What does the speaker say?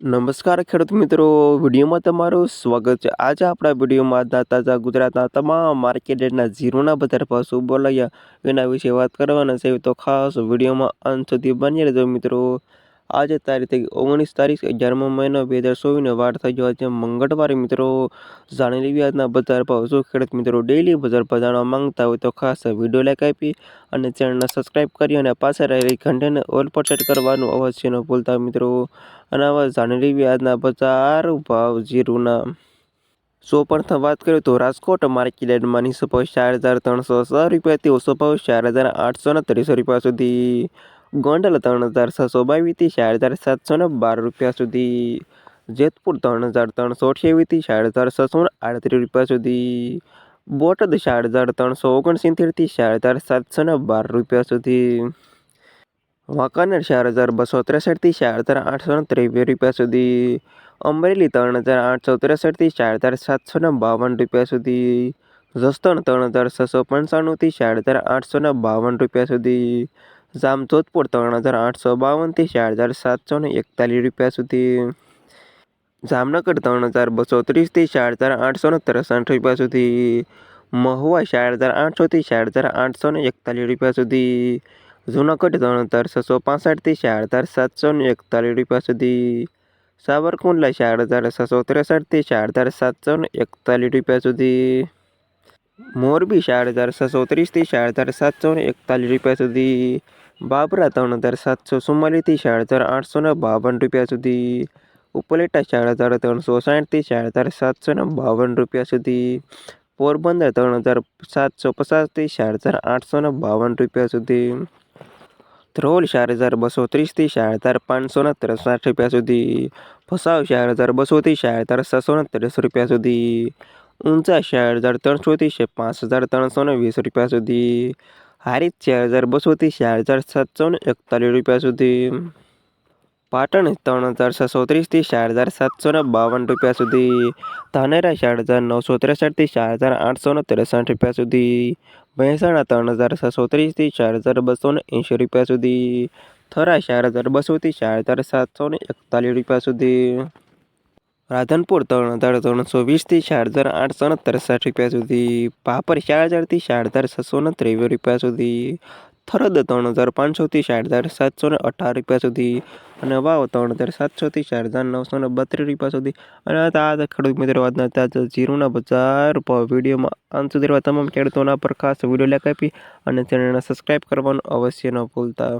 નમસ્કાર ખેડૂત મિત્રો, વિડીયોમાં તમારું સ્વાગત છે. આજે આપણા વિડીયોમાં તાજા ગુજરાતના તમામ માર્કેટ રેટના ઝીરોના બજાર ભાવ શું બોલાયા, એના વિશે વાત કરવાના છે. તો ખાસ વિડીયોમાં અંત સુધી બની રહેજો મિત્રો. આજે તારીખ ઓગણીસ તારીખ અગિયારમો મહિનો બે હજાર ચોવીસને વાર થઈ ગયો આજે મંગળવારે મિત્રો જાણી લેવી આજના બજાર ભાવ. શું ખેડૂત મિત્રો ડેલી બજાર ભાવ જાણવા માંગતા હોય તો ખાસ વીડિયો લાઈક આપી અને ચેનલને સબસ્ક્રાઈબ કરી અને પાછળ રહેલી ઘંટેને ઓલ પર સેટ કરવાનું અવશ્ય ન ભૂલતા મિત્રો. અને હવે જાણી લેવી આજના બજાર ભાવ જીરુના. સો પ્રથમ વાત કરીએ તો રાજકોટ માર્કેટમાં યાર્ડમાં ચાર હજાર ત્રણસો સો રૂપિયાથી ઓછો ભાવ ચાર હજાર આઠસો ને ત્રીસો રૂપિયા સુધી. ગોંડલ ત્રણ હજાર છસો બાવીસથી ચાર હજાર સાતસો ને બાર રૂપિયા સુધી. જેતપુર ત્રણ હજાર ત્રણસો અઠ્યાવીસથી ચાર હજાર છસો ને આડત્રીસ રૂપિયા સુધી. બોટાદ ચાર હજાર ત્રણસો ઓગણસિત્તેરથી ચાર હજાર સાતસો ને બાર રૂપિયા સુધી. વાંકાનેર ચાર હજાર બસો ત્રેસઠથી ચાર હજાર આઠસો ને ત્રેવીસ રૂપિયા સુધી. અમરેલી ત્રણ હજાર આઠસો ત્રેસઠથી ચાર હજાર સાતસો ને બાવન રૂપિયા સુધી. જસદણ ત્રણ હજાર છસો પંચાણુંથી ચાર હજાર આઠસો ને બાવન રૂપિયા સુધી. જામજોધપુર ત્રણ હજાર આઠસો બાવનથી ચાર હજાર સાતસો ને એકતાલીસ રૂપિયા સુધી. જામનગર ત્રણ હજાર બસો ત્રીસથી ચાર હજાર આઠસો ને ત્રેસઠ રૂપિયા સુધી. મહુવા ચાર હજાર આઠસોથી ચાર હજાર આઠસો ને એકતાલીસ રૂપિયા સુધી. જૂનાગઢ ત્રણ હજાર છસો પાસઠથી ચાર હજાર સાતસો ને એકતાલીસ રૂપિયા સુધી. સાવરકુંડલા ચાર હજાર છસો ત્રેસઠથી ચાર હજાર સાતસો ને એકતાલીસ રૂપિયા સુધી. મોરબી ચાર હજાર છસો ત્રીસથી ચાર હજાર સાતસો ને એકતાલીસ રૂપિયા સુધી. બાબરા ત્રણ હજાર સાતસો ચુમ્માલીસથી ચાર હજાર આઠસો ને બાવન રૂપિયા સુધી. ઉપલેટા ચાર હજાર ત્રણસો સાઠથી ચાર હજાર સાતસો ને બાવન રૂપિયા સુધી. પોરબંદર ત્રણ હજાર સાતસો પચાસથી ચાર હજાર આઠસો ને બાવન રૂપિયા સુધી. ધ્રોલ ચાર હજાર બસો ત્રીસથી ચાર હજાર પાંચસો ને ત્રેસઠ રૂપિયા સુધી. ભસાવ ચાર હજાર બસોથી ચાર હજાર છસો ને ત્રીસ રૂપિયા સુધી. ઊંચા ચાર હજાર ત્રણસોથી પાંચ હજાર ત્રણસો ને વીસ રૂપિયા સુધી. હારીજ ચાર હજાર બસોથી ચાર હજાર સાતસો ને એકતાલીસ રૂપિયા સુધી. પાટણ ત્રણ હજાર છસો ત્રીસથી ચાર હજાર સાતસો ને બાવન રૂપિયા સુધી. ધાનેરા ચાર હજાર નવસો ત્રેસઠથી ચાર હજાર આઠસો ને ત્રેસઠ રૂપિયા સુધી. મહેસાણા ત્રણ હજાર છસો ત્રીસથી ચાર હજાર બસો ને એંશી રૂપિયા સુધી. થરા ચાર હજાર બસોથી ચાર હજાર સાતસો ને એકતાલીસ રૂપિયા સુધી. રાધનપુર ત્રણ હજાર ત્રણસો વીસથી ચાર હજાર આઠસો ને ત્રેસઠ રૂપિયા સુધી. પાપર ચાર હજારથી ચાર હજાર છસો ને ત્રેવીસ રૂપિયા સુધી. થરદ ત્રણ હજાર પાંચસોથી ચાર હજાર સાતસો ને અઢાર રૂપિયા સુધી. અને વાવ ત્રણ હજાર સાતસોથી ચાર હજાર નવસો ને બત્રીસ રૂપિયા સુધી. અને આ ખેડૂત મિત્રો આજના તાજા જીરુના બજાર વિડીયોમાં અંત સુધી તમામ ખેડૂતોના પર ખાસ વીડિયો લેખ આપી અને ચેનલને સબસ્ક્રાઈબ કરવાનું અવશ્ય ન ભૂલતા.